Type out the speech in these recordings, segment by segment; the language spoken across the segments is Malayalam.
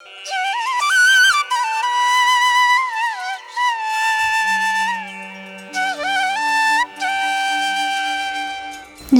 Cheers!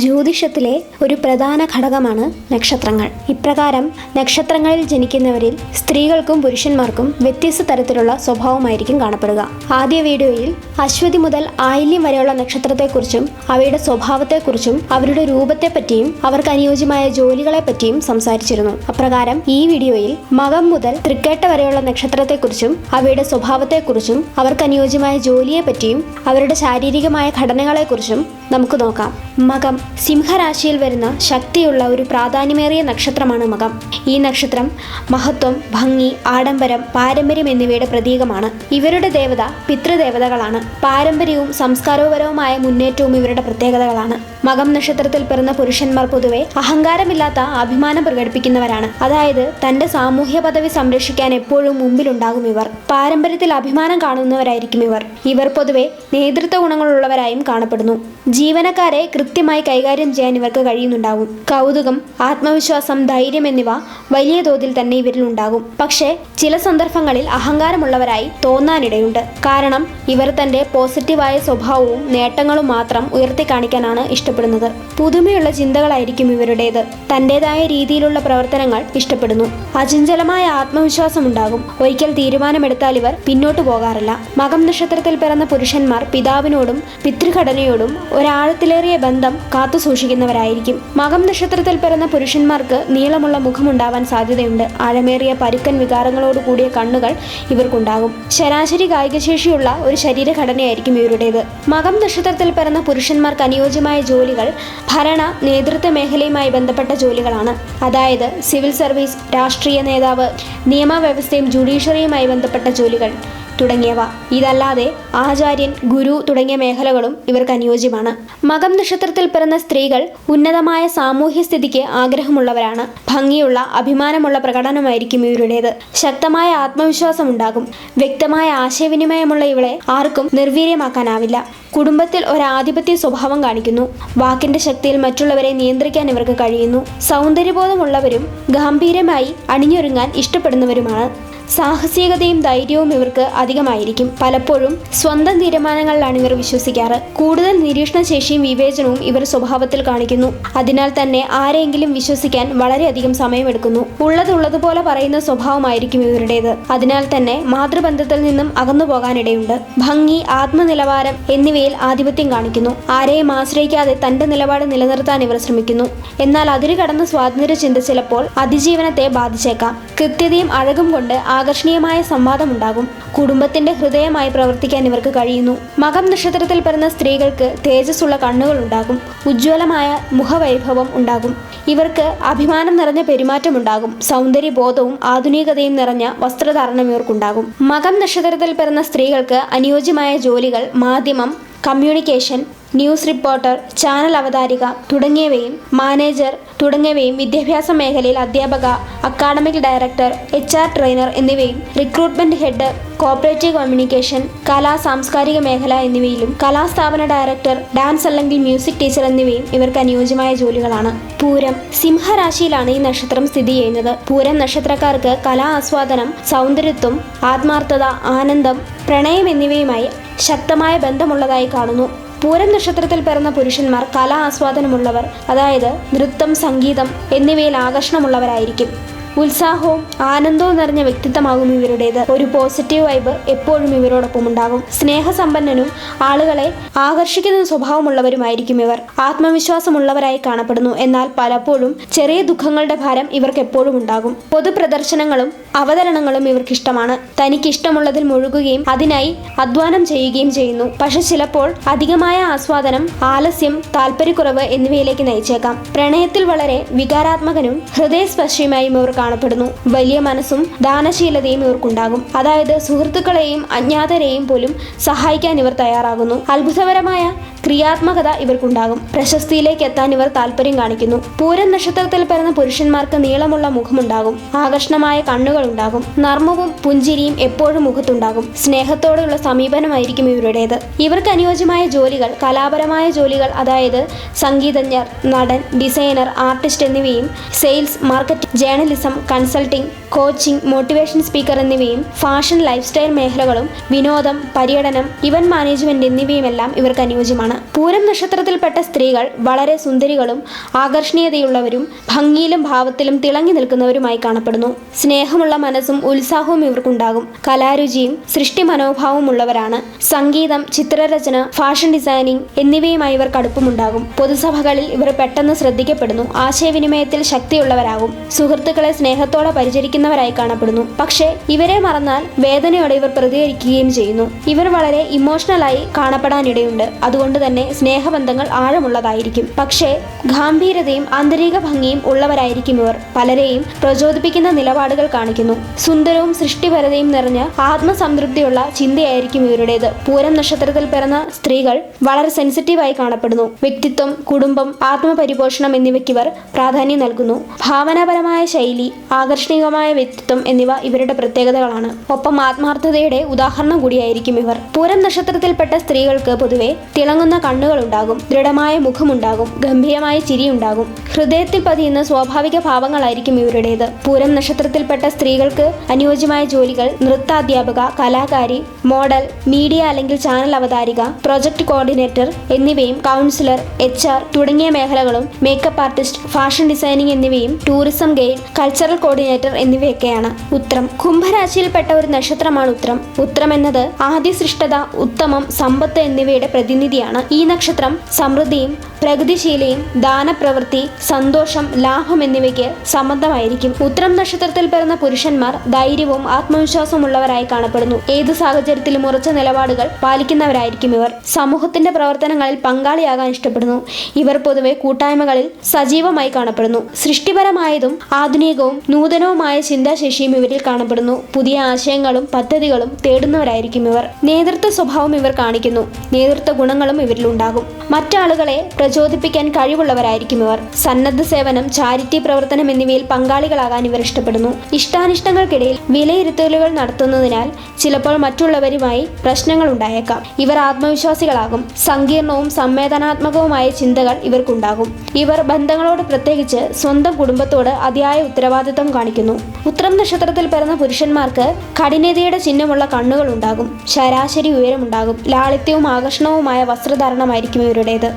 ജ്യോതിഷത്തിലെ ഒരു പ്രധാന ഘടകമാണ് നക്ഷത്രങ്ങൾ. ഇപ്രകാരം നക്ഷത്രങ്ങളിൽ ജനിക്കുന്നവരിൽ സ്ത്രീകൾക്കും പുരുഷന്മാർക്കും വ്യത്യസ്ത തരത്തിലുള്ള സ്വഭാവമായിരിക്കും കാണപ്പെടുക. ആദ്യ വീഡിയോയിൽ അശ്വതി മുതൽ ആയില്യം വരെയുള്ള നക്ഷത്രത്തെക്കുറിച്ചും അവയുടെ സ്വഭാവത്തെക്കുറിച്ചും അവരുടെ രൂപത്തെപ്പറ്റിയും അവർക്ക് അനുയോജ്യമായ ജോലികളെപ്പറ്റിയും സംസാരിച്ചിരുന്നു. അപ്രകാരം ഈ വീഡിയോയിൽ മകം മുതൽ തൃക്കേട്ട വരെയുള്ള നക്ഷത്രത്തെക്കുറിച്ചും അവയുടെ സ്വഭാവത്തെക്കുറിച്ചും അവർക്ക് അനുയോജ്യമായ ജോലിയെപ്പറ്റിയും അവരുടെ ശാരീരികമായ ഘടനകളെക്കുറിച്ചും നമുക്ക് നോക്കാം. മകം സിംഹരാശിയിൽ വരുന്ന ശക്തിയുള്ള ഒരു പ്രാധാന്യമേറിയ നക്ഷത്രമാണ് മകം. ഈ നക്ഷത്രം മഹത്വം ഭംഗി ആഡംബരം പാരമ്പര്യം എന്നിവയുടെ പ്രതീകമാണ്. ഇവരുടെ ദേവത പിതൃദേവതകളാണ്. പാരമ്പര്യവും സംസ്കാരപരവുമായ മുന്നേറ്റവും ഇവരുടെ പ്രത്യേകതകളാണ്. മകം നക്ഷത്രത്തിൽ പിറന്ന പുരുഷന്മാർ പൊതുവെ അഹങ്കാരമില്ലാത്ത അഭിമാനം പ്രകടിപ്പിക്കുന്നവരാണ്. അതായത് തന്റെ സാമൂഹ്യ പദവി സംരക്ഷിക്കാൻ എപ്പോഴും മുമ്പിലുണ്ടാകും ഇവർ. പാരമ്പര്യത്തിൽ അഭിമാനം കാണുന്നവരായിരിക്കും ഇവർ. ഇവർ പൊതുവെ നേതൃത്വ ഗുണങ്ങളുള്ളവരായും കാണപ്പെടുന്നു. ജീവനക്കാരെ കൃത്യമായി കൈകാര്യം ചെയ്യാൻ ഇവർക്ക് കഴിയുന്നുണ്ടാകും. കൗതുകം ആത്മവിശ്വാസം ധൈര്യം എന്നിവ വലിയ തോതിൽ തന്നെ ഇവരിൽ ഉണ്ടാകും. പക്ഷേ ചില സന്ദർഭങ്ങളിൽ അഹങ്കാരമുള്ളവരായി തോന്നാനിടയുണ്ട്. കാരണം ഇവർ തന്റെ പോസിറ്റീവായ സ്വഭാവവും നേട്ടങ്ങളും മാത്രം ഉയർത്തി കാണിക്കാനാണ് ഇഷ്ടപ്പെടുന്നത്. പുതുമയുള്ള ചിന്തകളായിരിക്കും ഇവരുടേത്. തന്റേതായ രീതിയിലുള്ള പ്രവർത്തനങ്ങൾ ഇഷ്ടപ്പെടുന്നു. അചഞ്ചലമായ ആത്മവിശ്വാസം ഉണ്ടാകും. ഒരിക്കൽ തീരുമാനമെടുത്താൽ ഇവർ പിന്നോട്ടു പോകാറില്ല. മകം നക്ഷത്രത്തിൽ പിറന്ന പുരുഷന്മാർ പിതാവിനോടും പിതൃഘടനയോടും ഒരാഴത്തിലേറിയ ബന്ധം കാത്തു സൂക്ഷിക്കുന്നവരായിരിക്കും. മകം നക്ഷത്രത്തിൽ പിറന്ന പുരുഷന്മാർക്ക് നീളമുള്ള മുഖമുണ്ടാവാൻ സാധ്യതയുണ്ട്. ആഴമേറിയ പരുക്കൻ വികാരങ്ങളോട് കൂടിയ കണ്ണുകൾ ഇവർക്കുണ്ടാകും. ശരാശരി കായികശേഷിയുള്ള ഒരു ശരീരഘടനയായിരിക്കും ഇവരുടേത്. മകം നക്ഷത്രത്തിൽ പിറന്ന പുരുഷന്മാർക്ക് അനുയോജ്യമായ ജോലികൾ ഭരണ നേതൃത്വ മേഖലയുമായി ബന്ധപ്പെട്ട ജോലികളാണ്. അതായത് സിവിൽ സർവീസ് രാഷ്ട്രീയ നേതാവ് നിയമവ്യവസ്ഥയും ജുഡീഷ്യറിയുമായി ബന്ധപ്പെട്ട ജോലികൾ. തുടങ്ങിയവ. ഇതല്ലാതെ ആചാര്യൻ ഗുരു തുടങ്ങിയ മേഖലകളും ഇവർക്ക് അനുയോജ്യമാണ്. മകം നക്ഷത്രത്തിൽ പിറന്ന സ്ത്രീകൾ ഉന്നതമായ സാമൂഹ്യ സ്ഥിതിക്ക് ആഗ്രഹമുള്ളവരാണ്. ഭംഗിയുള്ള അഭിമാനമുള്ള പ്രകടനമായിരിക്കും ഇവരുടേത്. ശക്തമായ ആത്മവിശ്വാസം ഉണ്ടാകും. വ്യക്തമായ ആശയവിനിമയമുള്ള ഇവളെ ആർക്കും നിർവീര്യമാക്കാനാവില്ല. കുടുംബത്തിൽ ഒരാധിപത്യ സ്വഭാവം കാണിക്കുന്നു. വാക്കിന്റെ ശക്തിയിൽ മറ്റുള്ളവരെ നിയന്ത്രിക്കാൻ ഇവർക്ക് കഴിയുന്നു. സൗന്ദര്യബോധമുള്ളവരും ഗാംഭീര്യമായി അണിഞ്ഞൊരുങ്ങാൻ ഇഷ്ടപ്പെടുന്നവരുമാണ്. സാഹസികതയും ധൈര്യവും ഇവർക്ക് അധികമായിരിക്കും. പലപ്പോഴും സ്വന്തം തീരുമാനങ്ങളിലാണ് ഇവർ വിശ്വസിക്കാറ്. കൂടുതൽ നിരീക്ഷണ ശേഷിയും വിവേചനവും ഇവർ സ്വഭാവത്തിൽ കാണിക്കുന്നു. അതിനാൽ തന്നെ ആരെങ്കിലും വിശ്വസിക്കാൻ വളരെയധികം സമയമെടുക്കുന്നു. ഉള്ളതുള്ളതുപോലെ പറയുന്ന സ്വഭാവമായിരിക്കും ഇവരുടേത്. അതിനാൽ തന്നെ മാതൃബന്ധത്തിൽ നിന്നും അകന്നു പോകാനിടയുണ്ട്. ഭംഗി ആത്മനിലവാരം എന്നിവയിൽ ആധിപത്യം കാണിക്കുന്നു. ആരെയും ആശ്രയിക്കാതെ തന്റെ നിലപാട് നിലനിർത്താൻ ഇവർ ശ്രമിക്കുന്നു. എന്നാൽ അതിരു കടന്ന സ്വാതന്ത്ര്യ ചിന്ത ചിലപ്പോൾ അതിജീവനത്തെ ബാധിച്ചേക്കാം. കൃത്യതയും അഴകും കൊണ്ട് ആകർഷണീയമായ സംവാദമുണ്ടാകും. കുടുംബത്തിന്റെ ഹൃദയമായി പ്രവർത്തിക്കാൻ ഇവർക്ക് കഴിയുന്നു. മകം നക്ഷത്രത്തിൽ പിറന്ന സ്ത്രീകൾക്ക് തേജസ്സുള്ള കണ്ണുകൾ ഉണ്ടാകും ഉജ്ജ്വലമായ മുഖവൈഭവം ഉണ്ടാകും. ഇവർക്ക് അഭിമാനം നിറഞ്ഞ പെരുമാറ്റമുണ്ടാകും സൗന്ദര്യബോധവും ആധുനികതയും നിറഞ്ഞ വസ്ത്രധാരണം ഇവർക്കുണ്ടാകും. മകം നക്ഷത്രത്തിൽ പിറന്ന സ്ത്രീകൾക്ക് അനുയോജ്യമായ ജോലികൾ മാധ്യമം കമ്മ്യൂണിക്കേഷൻ ന്യൂസ് റിപ്പോർട്ടർ ചാനൽ അവതാരിക തുടങ്ങിയവയും മാനേജർ തുടങ്ങിയവയും വിദ്യാഭ്യാസ മേഖലയിൽ അധ്യാപക academic director H R trainer എന്നിവയും റിക്രൂട്ട്മെന്റ് ഹെഡ് കോപ്പറേറ്റീവ് കമ്മ്യൂണിക്കേഷൻ കലാ സാംസ്കാരിക മേഖല എന്നിവയിലും കലാസ്ഥാപന ഡയറക്ടർ ഡാൻസ് അല്ലെങ്കിൽ മ്യൂസിക് ടീച്ചർ എന്നിവയും ഇവർക്ക് അനുയോജ്യമായ ജോലികളാണ്. പൂരം സിംഹരാശിയിലാണ് ഈ നക്ഷത്രം സ്ഥിതി ചെയ്യുന്നത്. പൂരം നക്ഷത്രക്കാർക്ക് കലാ ആസ്വാദനം സൗന്ദര്യത്വം ആത്മാർത്ഥത ആനന്ദം പ്രണയം എന്നിവയുമായി ശക്തമായ ബന്ധമുള്ളതായി കാണുന്നു. പൂരം നക്ഷത്രത്തിൽ പിറന്ന പുരുഷന്മാർ കലാ ആസ്വാദനമുള്ളവർ അതായത് നൃത്തം സംഗീതം എന്നിവയിൽ ആകർഷണമുള്ളവരായിരിക്കും. ഉത്സാഹവും ആനന്ദവും നിറഞ്ഞ വ്യക്തിത്വമാകും ഇവരുടേത്. ഒരു പോസിറ്റീവ് വൈബ് എപ്പോഴും ഇവരോടൊപ്പം ഉണ്ടാകും. സ്നേഹസമ്പന്നനും ആളുകളെ ആകർഷിക്കുന്ന സ്വഭാവമുള്ളവരുമായിരിക്കും ഇവർ. ആത്മവിശ്വാസമുള്ളവരായി കാണപ്പെടുന്നു. എന്നാൽ പലപ്പോഴും ചെറിയ ദുഃഖങ്ങളുടെ ഭാരം ഇവർക്ക് എപ്പോഴും ഉണ്ടാകും. പൊതുപ്രദർശനങ്ങളും അവതരണങ്ങളും ഇവർക്ക് ഇഷ്ടമാണ് തനിക്ക് ഇഷ്ടമുള്ളതിൽ മുഴുകുകയും അതിനായി അധ്വാനം ചെയ്യുകയും ചെയ്യുന്നു. പക്ഷെ ചിലപ്പോൾ അധികമായ ആസ്വാദനം ആലസ്യം താല്പര്യക്കുറവ് എന്നിവയിലേക്ക് നയിച്ചേക്കാം. പ്രണയത്തിൽ വളരെ വികാരാത്മകനും ഹൃദയസ്പർശിയുമായും ഇവർ കാണപ്പെടുന്നു. വലിയ മനസ്സും ദാനശീലതയും ഇവർക്കുണ്ടാകും. അതായത് സുഹൃത്തുക്കളെയും അജ്ഞാതരെയും പോലും സഹായിക്കാൻ ഇവർ തയ്യാറാകുന്നു. അത്ഭുതപരമായ ക്രിയാത്മകത ഇവർക്കുണ്ടാകും. പ്രശസ്തിയിലേക്ക് എത്താൻ ഇവർ താല്പര്യം കാണിക്കുന്നു. പൂരം നക്ഷത്രത്തിൽ പിറന്ന പുരുഷന്മാർക്ക് നീളമുള്ള മുഖമുണ്ടാകും. ആകർഷണമായ കണ്ണുകൾ ഉണ്ടാകും നർമ്മവും പുഞ്ചിരിയും എപ്പോഴും മുഖത്തുണ്ടാകും. സ്നേഹത്തോടെയുള്ള സമീപനമായിരിക്കും ഇവരുടേത്. ഇവർക്ക് അനുയോജ്യമായ ജോലികൾ കലാപരമായ ജോലികൾ അതായത് സംഗീതജ്ഞർ നടൻ ഡിസൈനർ ആർട്ടിസ്റ്റ് എന്നിവയും sales market journalism consulting coaching motivation speaker എന്നിവയും ഫാഷൻ ലൈഫ് സ്റ്റൈൽ മേഖലകളും വിനോദം പര്യടനം ഇവന്റ് മാനേജ്മെന്റ് എന്നിവയുമെല്ലാം ഇവർക്ക് അനുയോജ്യമാണ്. പൂരം നക്ഷത്രത്തിൽപ്പെട്ട സ്ത്രീകൾ വളരെ സുന്ദരികളും ആകർഷണീയതയുള്ളവരും ഭംഗിയിലും ഭാവത്തിലും തിളങ്ങി നിൽക്കുന്നവരുമായി കാണപ്പെടുന്നു. സ്നേഹമുള്ള മനസ്സും ഉത്സാഹവും ഇവർക്കുണ്ടാകും. കലാരുചിയും സൃഷ്ടി മനോഭാവവും ഉള്ളവരാണ് സംഗീതം ചിത്രരചന ഫാഷൻ ഡിസൈനിങ് എന്നിവയുമായി ഇവർക്ക് അടുപ്പമുണ്ടാകും പൊതുസഭകളിൽ ഇവർ പെട്ടെന്ന് ശ്രദ്ധിക്കപ്പെടുന്നു. ആശയവിനിമയത്തിൽ ശക്തിയുള്ളവരാകും. സുഹൃത്തുക്കളെ സ്നേഹത്തോടെ പരിചരിക്കുന്നവരായി കാണപ്പെടുന്നു. പക്ഷേ ഇവരെ മറന്നാൽ വേദനയോടെ ഇവർ പ്രതികരിക്കുകയും ചെയ്യുന്നു. ഇവർ വളരെ ഇമോഷണലായി കാണപ്പെടാനിടയുണ്ട്. അതുകൊണ്ട് തന്നെ സ്നേഹബന്ധങ്ങൾ ആഴമുള്ളതായിരിക്കും. പക്ഷേ ഗാംഭീരതയും ആന്തരിക ഭംഗിയും ഉള്ളവരായിരിക്കും ഇവർ. പലരെയും പ്രചോദിപ്പിക്കുന്ന നിലപാടുകൾ കാണിക്കുന്നു. സുന്ദരവും സൃഷ്ടിപരതയും നിറഞ്ഞ ആത്മസംതൃപ്തിയുള്ള ചിന്തയായിരിക്കും ഇവരുടേത്. പൂരം നക്ഷത്രത്തിൽ പിറന്ന സ്ത്രീകൾ വളരെ സെൻസിറ്റീവായി കാണപ്പെടുന്നു. വ്യക്തിത്വം കുടുംബം ആത്മപരിപോഷണം എന്നിവയ്ക്ക് ഇവർ പ്രാധാന്യം നൽകുന്നു. ഭാവനാപരമായ ശൈലി ആകർഷണീയമായ വ്യക്തിത്വം എന്നിവ ഇവരുടെ പ്രത്യേകതകളാണ്. ഒപ്പം ആത്മാർത്ഥതയുടെ ഉദാഹരണം കൂടിയായിരിക്കും ഇവർ. പൂരം നക്ഷത്രത്തിൽപ്പെട്ട സ്ത്രീകൾക്ക് പൊതുവെ തിളങ്ങുന്ന കണ്ണുകളുണ്ടാകും ദൃഢമായ മുഖമുണ്ടാകും ഗംഭീരമായ ചിരിയുണ്ടാകും. ഹൃദയത്തിൽ പതിയുന്ന സ്വാഭാവിക ഭാവങ്ങളായിരിക്കും ഇവരുടേത്. പൂരം നക്ഷത്രത്തിൽപ്പെട്ട സ്ത്രീകൾക്ക് അനുയോജ്യമായ ജോലികൾ നൃത്താധ്യാപക കലാകാരി മോഡൽ മീഡിയ അല്ലെങ്കിൽ ചാനൽ അവതാരിക പ്രൊജക്ട് കോർഡിനേറ്റർ എന്നിവയും കൗൺസിലർ എച്ച് തുടങ്ങിയ മേഖലകളും മേക്കപ്പ് ആർട്ടിസ്റ്റ് ഫാഷൻ ഡിസൈനിങ് എന്നിവയും ടൂറിസം ഗൈഡ് കൾച്ചറൽ കോർഡിനേറ്റർ എന്നിവയൊക്കെയാണ് ഉത്രം. കുംഭരാശിയിൽപ്പെട്ട ഒരു നക്ഷത്രമാണ് ഉത്രം. ഉത്രം എന്നത് ആദ്യ സൃഷ്ടത ഉത്തമം സമ്പത്ത് എന്നിവയുടെ പ്രതിനിധിയാണ്. ഈ നക്ഷത്രം സമൃദ്ധിയും പ്രഗതിശീലയും ദാനപ്രവൃത്തി സന്തോഷം ലാഭം എന്നിവയ്ക്ക് സംബന്ധമായിരിക്കും. ഉത്തരം നക്ഷത്രത്തിൽ പിറന്ന പുരുഷന്മാർ ധൈര്യവും ആത്മവിശ്വാസമുള്ളവരായി കാണപ്പെടുന്നു. ഏത് സാഹചര്യത്തിലും ഉറച്ച നിലപാടുകൾ പാലിക്കുന്നവരായിരിക്കും ഇവർ. സമൂഹത്തിന്റെ പ്രവർത്തനങ്ങളിൽ പങ്കാളിയാകാൻ ഇഷ്ടപ്പെടുന്നു. ഇവർ പൊതുവെ കൂട്ടായ്മകളിൽ സജീവമായി കാണപ്പെടുന്നു. സൃഷ്ടിപരമായതും ആധുനികവും നൂതനവുമായ ചിന്താശേഷിയും ഇവരിൽ കാണപ്പെടുന്നു. പുതിയ ആശയങ്ങളും പദ്ധതികളും തേടുന്നവരായിരിക്കും ഇവർ. നേതൃത്വ സ്വഭാവം ഇവർ കാണിക്കുന്നു. നേതൃത്വ ഗുണങ്ങളും ഇവരിലുണ്ടാകും. മറ്റാളുകളെ പ്രചോദിപ്പിക്കാൻ കഴിവുള്ളവരായിരിക്കും ഇവർ. സന്നദ്ധ സേവനം ചാരിറ്റി പ്രവർത്തനം എന്നിവയിൽ പങ്കാളികളാകാൻ ഇവർ ഇഷ്ടപ്പെടുന്നു. ഇഷ്ടാനിഷ്ടങ്ങൾക്കിടയിൽ വിലയിരുത്തലുകൾ നടത്തുന്നതിനാൽ ചിലപ്പോൾ മറ്റുള്ളവരുമായി പ്രശ്നങ്ങൾ ഉണ്ടായേക്കാം. ഇവർ ആത്മവിശ്വാസികളാകും. സങ്കീർണവും സംവേദനാത്മകവുമായ ചിന്തകൾ ഇവർക്കുണ്ടാകും. ഇവർ ബന്ധങ്ങളോട് പ്രത്യേകിച്ച് സ്വന്തം കുടുംബത്തോട് അതിയായ ഉത്തരവാദിത്വം കാണിക്കുന്നു. ഉത്രം നക്ഷത്രത്തിൽ പിറന്ന പുരുഷന്മാർക്ക് കഠിനതയുടെ ചിഹ്നമുള്ള കണ്ണുകൾ ഉണ്ടാകും. ശരാശരി ഉയരമുണ്ടാകും. ലാളിത്യവും ആകർഷണവുമായ വസ്ത്രധാരണമായിരിക്കും ഇവരുടേത്.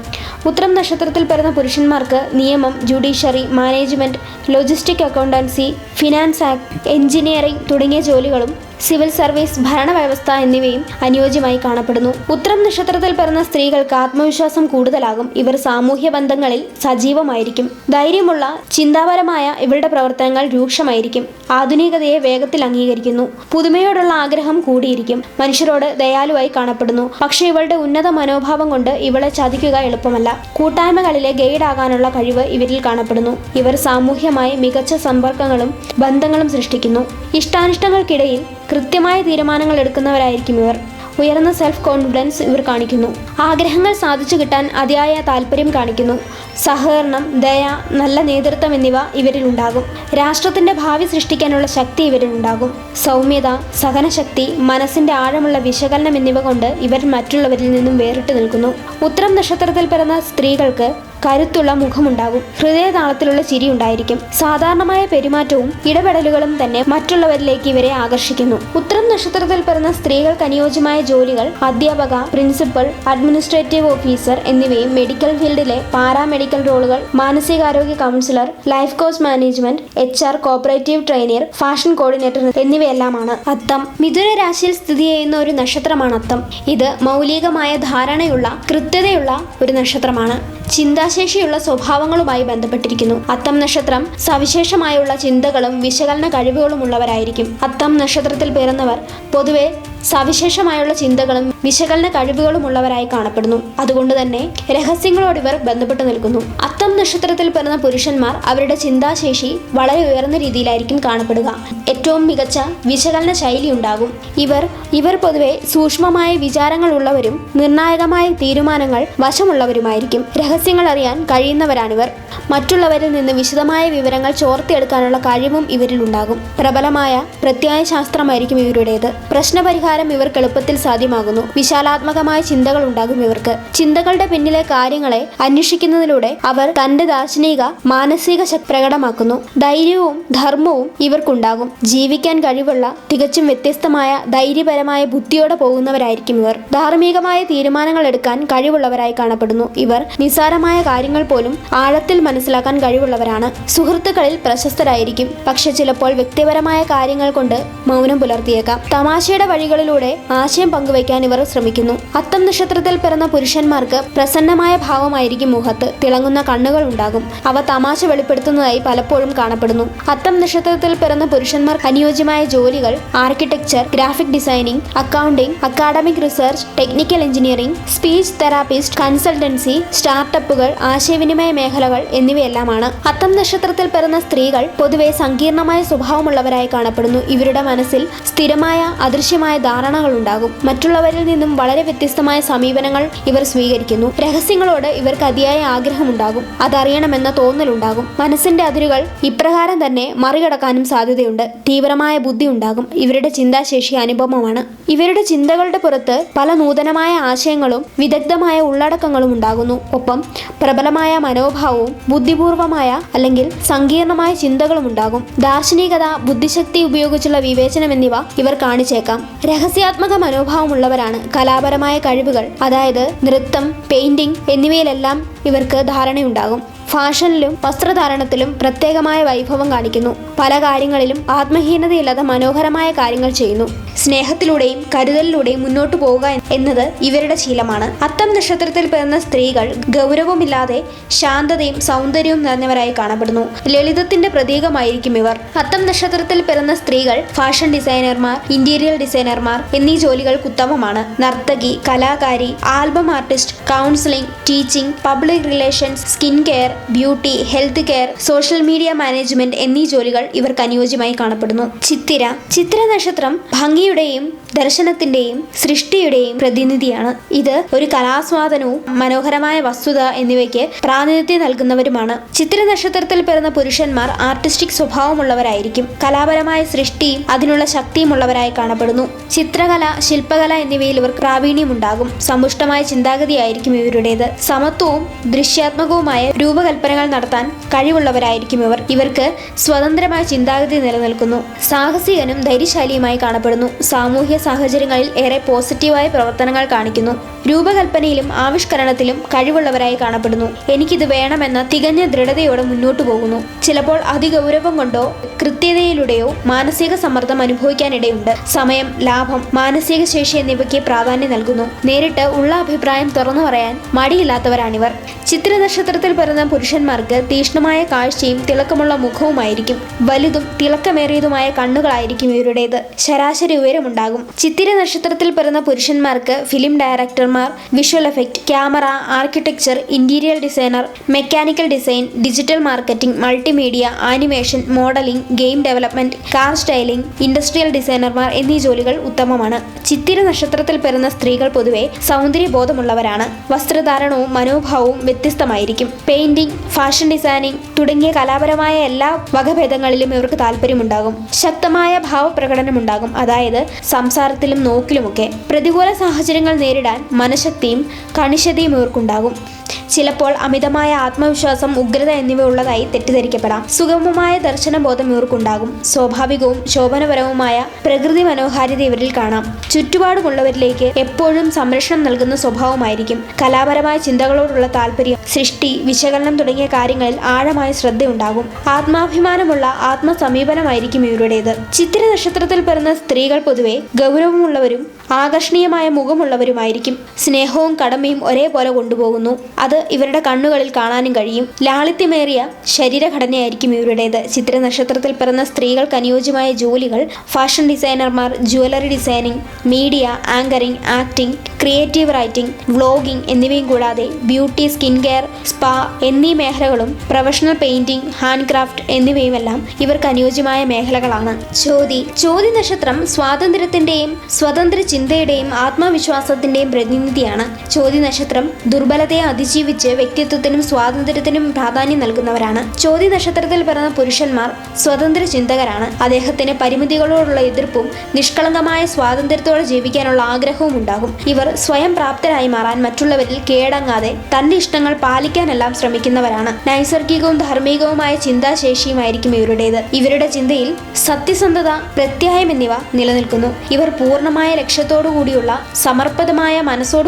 ഉത്രം നക്ഷത്രത്തിൽ പിറന്ന പുരുഷന്മാർക്ക് നിയമം judiciary management logistic accountancy finance act engineering തുടങ്ങിയ ജോലികളും സിവിൽ സർവീസ് ഭരണവ്യവസ്ഥ എന്നിവയും അനുയോജ്യമായി കാണപ്പെടുന്നു. ഉത്തരം നക്ഷത്രത്തിൽ പിറന്ന സ്ത്രീകൾക്ക് ആത്മവിശ്വാസം കൂടുതലാകും. ഇവർ സാമൂഹ്യ ബന്ധങ്ങളിൽ സജീവമായിരിക്കും. ധൈര്യമുള്ള ചിന്താപരമായ ഇവരുടെ പ്രവർത്തനങ്ങൾ രൂക്ഷമായിരിക്കും. ആധുനികതയെ വേഗത്തിൽ അംഗീകരിക്കുന്നു. പുതുമയോടുള്ള ആഗ്രഹം കൂടിയിരിക്കും. മനുഷ്യരോട് ദയാലുവായി കാണപ്പെടുന്നു. പക്ഷേ ഇവളുടെ ഉന്നത മനോഭാവം കൊണ്ട് ഇവളെ ചതിക്കുക എളുപ്പമല്ല. കൂട്ടായ്മകളിലെ ഗൈഡ് ആകാനുള്ള കഴിവ് ഇവരിൽ കാണപ്പെടുന്നു. ഇവർ സാമൂഹ്യമായി മികച്ച സമ്പർക്കങ്ങളും ബന്ധങ്ങളും സൃഷ്ടിക്കുന്നു. ഇഷ്ടാനിഷ്ടങ്ങൾക്കിടയിൽ കൃത്യമായ തീരുമാനങ്ങൾ എടുക്കുന്നവരായിരിക്കും ഇവർ. ഉയർന്ന സെൽഫ് കോൺഫിഡൻസ് ഇവർ കാണിക്കുന്നു. ആഗ്രഹങ്ങൾ സാധിച്ചു കിട്ടാൻ അതിയായ താല്പര്യം കാണിക്കുന്നു. സഹകരണം ദയ നല്ല നേതൃത്വം എന്നിവ ഇവരിലുണ്ടാകും രാഷ്ട്രത്തിന്റെ ഭാവി സൃഷ്ടിക്കാനുള്ള ശക്തി ഇവരിലുണ്ടാകും സൗമ്യത സഹനശക്തി മനസ്സിന്റെ ആഴമുള്ള വിശകലനം എന്നിവ കൊണ്ട് ഇവർ മറ്റുള്ളവരിൽ നിന്നും വേറിട്ട് നിൽക്കുന്നു. ഉത്തരം നക്ഷത്രത്തിൽ പിറന്ന സ്ത്രീകൾക്ക് കരുത്തുള്ള മുഖമുണ്ടാകും ഹൃദയതാളത്തിലുള്ള ചിരി ഉണ്ടായിരിക്കും. സാധാരണമായ പെരുമാറ്റവും ഇടപെടലുകളും തന്നെ മറ്റുള്ളവരിലേക്ക് ഇവരെ ആകർഷിക്കുന്നു. ഉത്തരം നക്ഷത്രത്തിൽ പിറന്ന സ്ത്രീകൾക്ക് അനുയോജ്യമായ ജോലികൾ അധ്യാപക പ്രിൻസിപ്പൽ അഡ്മിനിസ്ട്രേറ്റീവ് ഓഫീസർ എന്നിവയും മെഡിക്കൽ ഫീൽഡിലെ പാരാമെഡിക്കൽ റോളുകൾ മാനസികാരോഗ്യ counsellor life course management H R cooperative trainer fashion coordinator എന്നിവയെല്ലാമാണ്. അത്തം മിഥുന രാശിയിൽ സ്ഥിതി ചെയ്യുന്ന ഒരു നക്ഷത്രമാണ് അത്തം. ഇത് മൗലികമായ ധാരണയുള്ള കൃത്യതയുള്ള ഒരു നക്ഷത്രമാണ്. ചിന്താശേഷിയുള്ള സ്വഭാവങ്ങളുമായി ബന്ധപ്പെട്ടിരിക്കുന്നു. അത്തം നക്ഷത്രം സവിശേഷമായുള്ള ചിന്തകളും വിശകലന കഴിവുകളും ഉള്ളവരായിരിക്കും അത്തം നക്ഷത്രത്തിൽ പിറന്നവർ പൊതുവെ സവിശേഷമായുള്ള ചിന്തകളും വിശകലന കഴിവുകളും ഉള്ളവരായി കാണപ്പെടുന്നു. അതുകൊണ്ട് തന്നെ രഹസ്യങ്ങളോട് ഇവർ ബന്ധപ്പെട്ട് നിൽക്കുന്നു. അത്തം നക്ഷത്രത്തിൽ പിറന്ന പുരുഷന്മാർ അവരുടെ ചിന്താശേഷി വളരെ ഉയർന്ന രീതിയിലായിരിക്കും കാണപ്പെടുക. ഏറ്റവും മികച്ച വിശകലന ശൈലി ഉണ്ടാകും. ഇവർ ഇവർ പൊതുവെ സൂക്ഷ്മമായ വിചാരങ്ങൾ ഉള്ളവരും നിർണായകമായ തീരുമാനങ്ങൾ വശമുള്ളവരുമായിരിക്കും. രഹസ്യങ്ങൾ അറിയാൻ കഴിയുന്നവരാണിവർ. മറ്റുള്ളവരിൽ നിന്ന് വിശദമായ വിവരങ്ങൾ ചോർത്തിയെടുക്കാനുള്ള കഴിവും ഇവരിൽ ഉണ്ടാകും. പ്രബലമായ പ്രത്യായ ശാസ്ത്രമായിരിക്കും ഇവരുടേത്. പ്രശ്നപരിഹാരം ഇവർക്ക് എളുപ്പത്തിൽ സാധ്യമാകുന്നു. വിശാലാത്മകമായ ചിന്തകൾ ഉണ്ടാകും ഇവർക്ക്. ചിന്തകളുടെ പിന്നിലെ കാര്യങ്ങളെ അന്വേഷിക്കുന്നതിലൂടെ അവർ തന്റെ ദാർശനിക മാനസിക ശക്തി പ്രകടമാക്കുന്നു. ധൈര്യവും ധർമ്മവും ഇവർക്കുണ്ടാകും. ജീവിക്കാൻ കഴിവുള്ള തികച്ചും വ്യത്യസ്തമായ ധൈര്യപരമായ ബുദ്ധിയോടെ പോകുന്നവരായിരിക്കും ഇവർ. ധാർമ്മികമായ തീരുമാനങ്ങൾ എടുക്കാൻ കഴിവുള്ളവരായി കാണപ്പെടുന്നു. ഇവർ നിസാരമായ കാര്യങ്ങൾ പോലും ആഴത്തിൽ മനസ്സിലാക്കാൻ കഴിവുള്ളവരാണ്. സുഹൃത്തുക്കളിൽ പ്രശസ്തരായിരിക്കും. പക്ഷെ ചിലപ്പോൾ വ്യക്തിപരമായ കാര്യങ്ങൾ കൊണ്ട് മൗനം പുലർത്തിയേക്കാം. തമാശയുടെ വഴികളിലൂടെ ആശയം പങ്കുവയ്ക്കാൻ ഇവർ ശ്രമിക്കുന്നു. അത്തം നക്ഷത്രത്തിൽ പിറന്ന പുരുഷന്മാർക്ക് പ്രസന്നമായ ഭാവമായിരിക്കും മുഖത്ത്. തിളങ്ങുന്ന കണ്ണുകൾ ഉണ്ടാകും. അവ തമാശ വെളിപ്പെടുത്തുന്നതായി പലപ്പോഴും കാണപ്പെടുന്നു. അത്തം നക്ഷത്രത്തിൽ പിറന്ന പുരുഷന്മാർക്ക് അനുയോജ്യമായ ജോലികൾ architecture graphic designing accounting academic research technical engineering speech therapist consultancy സ്റ്റാർട്ടപ്പുകൾ ആശയവിനിമയ മേഖലകൾ എന്നിവയെല്ലാമാണ്. അത്തം നക്ഷത്രത്തിൽ പിറന്ന സ്ത്രീകൾ പൊതുവെ സങ്കീർണമായ സ്വഭാവമുള്ളവരായി കാണപ്പെടുന്നു. ഇവരുടെ മനസ്സിൽ സ്ഥിരമായ അദൃശ്യമായ ധാരണകൾ ഉണ്ടാകും മറ്റുള്ളവരിൽ നിന്നും വളരെ വ്യത്യസ്തമായ സമീപനങ്ങൾ ഇവർ സ്വീകരിക്കുന്നു. രഹസ്യങ്ങളോട് ഇവർക്ക് അതിയായ ആഗ്രഹമുണ്ടാകും. അതറിയണമെന്ന തോന്നലുണ്ടാകും. മനസ്സിന്റെ അതിരുകൾ ഇപ്രകാരം തന്നെ മറികടക്കാനും സാധ്യതയുണ്ട്. തീവ്രമായ ബുദ്ധി ഉണ്ടാകും. ഇവരുടെ ചിന്താശേഷി അനുപമമാണ്. ഇവരുടെ ചിന്തകളുടെ പുറത്ത് പല നൂതനമായ ആശയങ്ങളും വിദഗ്ധമായ ഉള്ളടക്കങ്ങളും ഉണ്ടാകുന്നു. ഒപ്പം പ്രബലമായ മനോഭാവവും ബുദ്ധിപൂർവമായ അല്ലെങ്കിൽ സങ്കീർണമായ ചിന്തകളും ഉണ്ടാകും. ദാർശനികത ബുദ്ധിശക്തി ഉപയോഗിച്ചുള്ള വിവേചനം എന്നിവ ഇവർ കാണിച്ചേക്കാം. രഹസ്യാത്മക മനോഭാവമുള്ളവരാണ് കലാപരമായ കഴിവുകൾ അതായത് നൃത്തം പെയിന്റിംഗ് എന്നിവയിലെല്ലാം ഇവർക്ക് ധാരണയുണ്ടാകും. ഫാഷനിലും വസ്ത്രധാരണത്തിലും പ്രത്യേകമായ വൈഭവം കാണിക്കുന്നു. പല കാര്യങ്ങളിലും ആത്മഹീനതയില്ലാതെ മനോഹരമായ കാര്യങ്ങൾ ചെയ്യുന്നു. സ്നേഹത്തിലൂടെയും കരുതലിലൂടെയും മുന്നോട്ടു പോവുക എന്നത് ഇവരുടെ ശീലമാണ്. അത്തം നക്ഷത്രത്തിൽ പിറന്ന സ്ത്രീകൾ ഗൗരവമില്ലാതെ ശാന്തതയും സൗന്ദര്യവും നിറഞ്ഞവരായി കാണപ്പെടുന്നു. ലളിതത്തിന്റെ പ്രതീകമായിരിക്കും ഇവർ. അത്തം നക്ഷത്രത്തിൽ പിറന്ന സ്ത്രീകൾ ഫാഷൻ ഡിസൈനർമാർ ഇന്റീരിയർ ഡിസൈനർമാർ എന്നീ ജോലികൾക്ക് ഉത്തമമാണ്. നർത്തകി കലാകാരി album artist counselling teaching public relations skin care beauty health care social media management എന്നീ ജോലികൾ ഇവർക്ക് അനുയോജ്യമായി കാണപ്പെടുന്നു. ചിത്തിര. ചിത്ര നക്ഷത്രം ഭംഗിയുടെയും ദർശനത്തിന്റെയും സൃഷ്ടിയുടെയും പ്രതിനിധിയാണ്. ഇത് ഒരു കലാസ്വാദനവും മനോഹരമായ വസ്തുത എന്നിവയ്ക്ക് പ്രാതിനിധ്യം നൽകുന്നവരുമാണ്. ചിത്ര നക്ഷത്രത്തിൽ പിറന്ന പുരുഷന്മാർ ആർട്ടിസ്റ്റിക് സ്വഭാവമുള്ളവരായിരിക്കും. കലാപരമായ സൃഷ്ടിയും അതിനുള്ള ശക്തിയും ഉള്ളവരായി കാണപ്പെടുന്നു. ചിത്രകല ശില്പകല എന്നിവയിൽ ഇവർ പ്രാവീണ്യമുണ്ടാകും. സമ്പുഷ്ടമായ ചിന്താഗതിയായിരിക്കും ഇവരുടേത്. സമത്വവും ദൃശ്യാത്മകവുമായ രൂപകൽപ്പനകൾ നടത്താൻ കഴിവുള്ളവരായിരിക്കും ഇവർ. ഇവർക്ക് സ്വതന്ത്രമായ ചിന്താഗതി നിലനിൽക്കുന്നു. സാഹസികനും ധൈര്യശാലിയുമായി കാണപ്പെടുന്നു. സാമൂഹ്യ സാഹചര്യങ്ങളിൽ ഏറെ പോസിറ്റീവായ പ്രവർത്തനങ്ങൾ കാണിക്കുന്നു. രൂപകൽപ്പനയിലും ആവിഷ്കരണത്തിലും കഴിവുള്ളവരായി കാണപ്പെടുന്നു. എനിക്കിത് വേണമെന്ന തികഞ്ഞ ദൃഢതയോടെ മുന്നോട്ടു പോകുന്നു. ചിലപ്പോൾ അതിഗൗരവം കൊണ്ടോ കൃത്യതയിലൂടെയോ മാനസിക സമ്മർദ്ദം അനുഭവിക്കാനിടയുണ്ട്. സമയം ലാഭം മാനസിക ശേഷി എന്നിവയ്ക്ക് പ്രാധാന്യം നൽകുന്നു. നേരിട്ട് ഉള്ള അഭിപ്രായം തുറന്നു പറയാൻ മടിയില്ലാത്തവരാണിവർ. ചിത്ര നക്ഷത്രത്തിൽ പിറന്ന പുരുഷന്മാർക്ക് തീക്ഷ്ണമായ കാഴ്ചയും തിളക്കമുള്ള മുഖവുമായിരിക്കും. വലുതും തിളക്കമേറിയതുമായ കണ്ണുകളായിരിക്കും ഇവരുടേത്. ശരാശരി ഉയരമുണ്ടാകും ചിത്തിര നക്ഷത്രത്തിൽ പിറന്ന പുരുഷന്മാർക്ക് film ഡയറക്ടർമാർ visual effect camera architecture interior designer mechanical design digital marketing multimedia animation modelling game development car styling industrial ഡിസൈനർമാർ എന്നീ ജോലികൾ ഉത്തമമാണ്. ചിത്തിര നക്ഷത്രത്തിൽ പിറന്ന സ്ത്രീകൾ പൊതുവെ സൗന്ദര്യബോധമുള്ളവരാണ്. വസ്ത്രധാരണവും മനോഭാവവും വ്യത്യസ്തമായിരിക്കും. പെയിന്റിംഗ് ഫാഷൻ ഡിസൈനിങ് തുടങ്ങിയ കലാപരമായ എല്ലാ വകഭേദങ്ങളിലും ഇവർക്ക് താല്പര്യമുണ്ടാകും. ശക്തമായ ഭാവപ്രകടനമുണ്ടാകും. അതായത് സംസാരത്തിലും നോക്കിലുമൊക്കെ പ്രതികൂല സാഹചര്യങ്ങൾ നേരിടാൻ മനഃശക്തിയും കണിശതയും ഇവർക്കുണ്ടാകും. ചിലപ്പോൾ അമിതമായ ആത്മവിശ്വാസം ഉഗ്രത എന്നിവ ഉള്ളതായി തെറ്റിദ്ധരിക്കപ്പെടാം. സുഗമമായ ദർശനബോധം ഇവർക്കുണ്ടാകും. സ്വാഭാവികവും ശോഭനപരവുമായ പ്രകൃതി മനോഹാരിത ഇവരിൽ കാണാം. ചുറ്റുപാടുമുള്ളവരിലേക്ക് എപ്പോഴും സംരക്ഷണം നൽകുന്ന സ്വഭാവമായിരിക്കും. കലാപരമായ ചിന്തകളോടുള്ള താല്പര്യം സൃഷ്ടി വിശകലനം തുടങ്ങിയ കാര്യങ്ങളിൽ ആഴമായ ശ്രദ്ധയുണ്ടാകും. ആത്മാഭിമാനമുള്ള ആത്മസമീപനമായിരിക്കും ഇവരുടേത്. ചിത്ര നക്ഷത്രത്തിൽ പിറന്ന സ്ത്രീകൾ പൊതുവെ ഗൗരവമുള്ളവരും ആകർഷണീയമായ മുഖമുള്ളവരുമായിരിക്കും. സ്നേഹവും കടമയും ഒരേപോലെ കൊണ്ടുപോകുന്നു. അത് ഇവരുടെ കണ്ണുകളിൽ കാണാനും കഴിയും. ലാളിത്യമേറിയ ശരീരഘടനയായിരിക്കും ഇവരുടേത്. ചിത്ര നക്ഷത്രത്തിൽ പിറന്ന സ്ത്രീകൾക്ക് അനുയോജ്യമായ ജോലികൾ ഫാഷൻ ഡിസൈനർമാർ jewellery designing media anchoring acting creative writing vlogging എന്നിവയും കൂടാതെ ബ്യൂട്ടി സ്കിൻ കെയർ സ്പാ എന്നീ മേഖലകളും പ്രൊഫഷണൽ പെയിന്റിംഗ് ഹാൻഡ് ക്രാഫ്റ്റ് എന്നിവയുമെല്ലാം ഇവർക്ക് അനുയോജ്യമായ മേഖലകളാണ്. ചോതി. ചോതി നക്ഷത്രം സ്വാതന്ത്ര്യത്തിന്റെയും സ്വതന്ത്ര ചിന്തയുടെയും ആത്മവിശ്വാസത്തിന്റെയും പ്രതിനിധിയാണ് ചോദ്യ നക്ഷത്രം ദുർബലതയെ അതിജീവിച്ച് വ്യക്തിത്വത്തിനും സ്വാതന്ത്ര്യത്തിനും പ്രാധാന്യം നൽകുന്നവരാണ്. ചോദ്യ നക്ഷത്രത്തിൽ പിറന്ന പുരുഷന്മാർ സ്വതന്ത്ര ചിന്തകരാണ്. അദ്ദേഹത്തിന് പരിമിതികളോടുള്ള എതിർപ്പും നിഷ്കളങ്കമായ സ്വാതന്ത്ര്യത്തോടെ ജീവിക്കാനുള്ള ആഗ്രഹവും ഉണ്ടാകും. ഇവർ സ്വയം പ്രാപ്തരായി മാറാൻ മറ്റുള്ളവരിൽ കീഴടങ്ങാതെ തന്റെ ഇഷ്ടങ്ങൾ പാലിക്കാനെല്ലാം ശ്രമിക്കുന്നവരാണ്. നൈസർഗികവും ധാർമ്മികവുമായ ചിന്താശേഷിയുമായിരിക്കും ഇവരുടേത്. ഇവരുടെ ചിന്തയിൽ സത്യസന്ധത പ്രത്യായം എന്നിവ നിലനിൽക്കുന്നു. ഇവർ പൂർണമായ ലക്ഷ്യത്തോടു കൂടിയുള്ള സമർപ്പിതമായ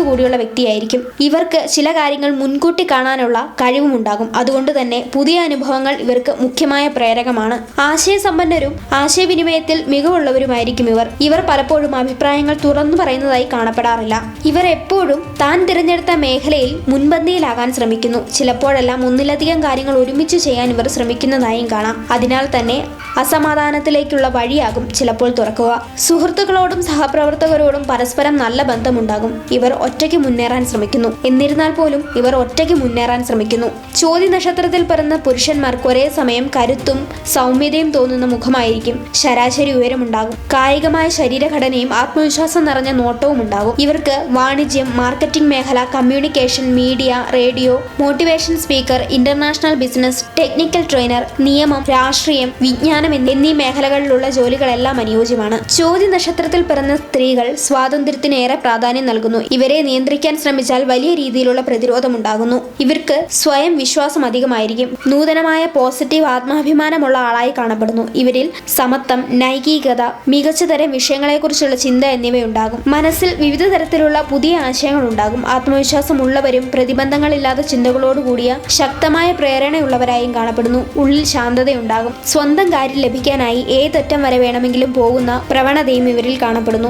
കൂടിയുള്ള വ്യക്തിയായിരിക്കും. ഇവർക്ക് ചില കാര്യങ്ങൾ മുൻകൂട്ടി കാണാനുള്ള കഴിവുമുണ്ടാകും. അതുകൊണ്ട് തന്നെ പുതിയ അനുഭവങ്ങൾ ഇവർക്ക് മുഖ്യമായ പ്രേരകമാണ്. ആശയസമ്പന്നരും ആശയവിനിമയത്തിൽ മികവുള്ളവരുമായിരിക്കും ഇവർ. ഇവർ പലപ്പോഴും അഭിപ്രായങ്ങൾ തുറന്നു പറയുന്നതായി കാണപ്പെടാറില്ല. ഇവർ എപ്പോഴും താൻ തിരഞ്ഞെടുത്ത മേഖലയിൽ മുൻപന്തിയിലാകാൻ ശ്രമിക്കുന്നു. ചിലപ്പോഴെല്ലാം ഒന്നിലധികം കാര്യങ്ങൾ ഒരുമിച്ച് ചെയ്യാൻ ഇവർ ശ്രമിക്കുന്നതായും കാണാം. അതിനാൽ തന്നെ അസമാധാനത്തിലേക്കുള്ള വഴിയാകും ചിലപ്പോൾ തുറക്കുക. സുഹൃത്തുക്കളോടും സഹപ്രവർത്തകരോടും പരസ്പരം നല്ല ബന്ധമുണ്ടാകും. ഇവർ ഒറ്റയ്ക്ക് മുന്നേറാൻ ശ്രമിക്കുന്നു. എന്നിരുന്നാൽ പോലും ഇവർ ഒറ്റയ്ക്ക് മുന്നേറാൻ ശ്രമിക്കുന്നു. ചോദ്യ നക്ഷത്രത്തിൽ പിറന്ന പുരുഷന്മാർക്ക് ഒരേ സമയം കരുത്തും സൗമ്യതയും തോന്നുന്ന മുഖമായിരിക്കും. ശരാശരി ഉയരമുണ്ടാകും. കായികമായ ശരീരഘടനയും ആത്മവിശ്വാസം നിറഞ്ഞ നോട്ടവും ഉണ്ടാകും. ഇവർക്ക് വാണിജ്യം മാർക്കറ്റിംഗ് മേഖല communication media radio motivation speaker international business technical trainer നിയമം രാഷ്ട്രീയം വിജ്ഞാനം എന്നീ മേഖലകളിലുള്ള ജോലികളെല്ലാം അനുയോജ്യമാണ്. ചോദ്യ നക്ഷത്രത്തിൽ പിറന്ന സ്ത്രീകൾ സ്വാതന്ത്ര്യത്തിനേറെ പ്രാധാന്യം നൽകുന്നു. ഇവരെ നിയന്ത്രിക്കാൻ ശ്രമിച്ചാൽ വലിയ രീതിയിലുള്ള പ്രതിരോധമുണ്ടാകുന്നു. ഇവർക്ക് സ്വയം വിശ്വാസം അധികമായിരിക്കും. നൂതനമായ പോസിറ്റീവ് ആത്മാഭിമാനമുള്ള ആളായി കാണപ്പെടുന്നു. ഇവരിൽ സമത്വം നൈകികത മികച്ച തരം വിഷയങ്ങളെക്കുറിച്ചുള്ള ചിന്ത എന്നിവയുണ്ടാകും. മനസ്സിൽ വിവിധ തരത്തിലുള്ള പുതിയ ആശയങ്ങൾ ഉണ്ടാകും ആത്മവിശ്വാസമുള്ളവരും പ്രതിബന്ധങ്ങളില്ലാത്ത ചിന്തകളോടുകൂടിയ ശക്തമായ പ്രേരണയുള്ളവരായും കാണപ്പെടുന്നു. ഉള്ളിൽ ശാന്തതയുണ്ടാകും. സ്വന്തം കാര്യം ലഭിക്കാനായി ഏതറ്റം വരെ വേണമെങ്കിലും പോകുന്ന പ്രവണതയും ഇവരിൽ കാണപ്പെടുന്നു.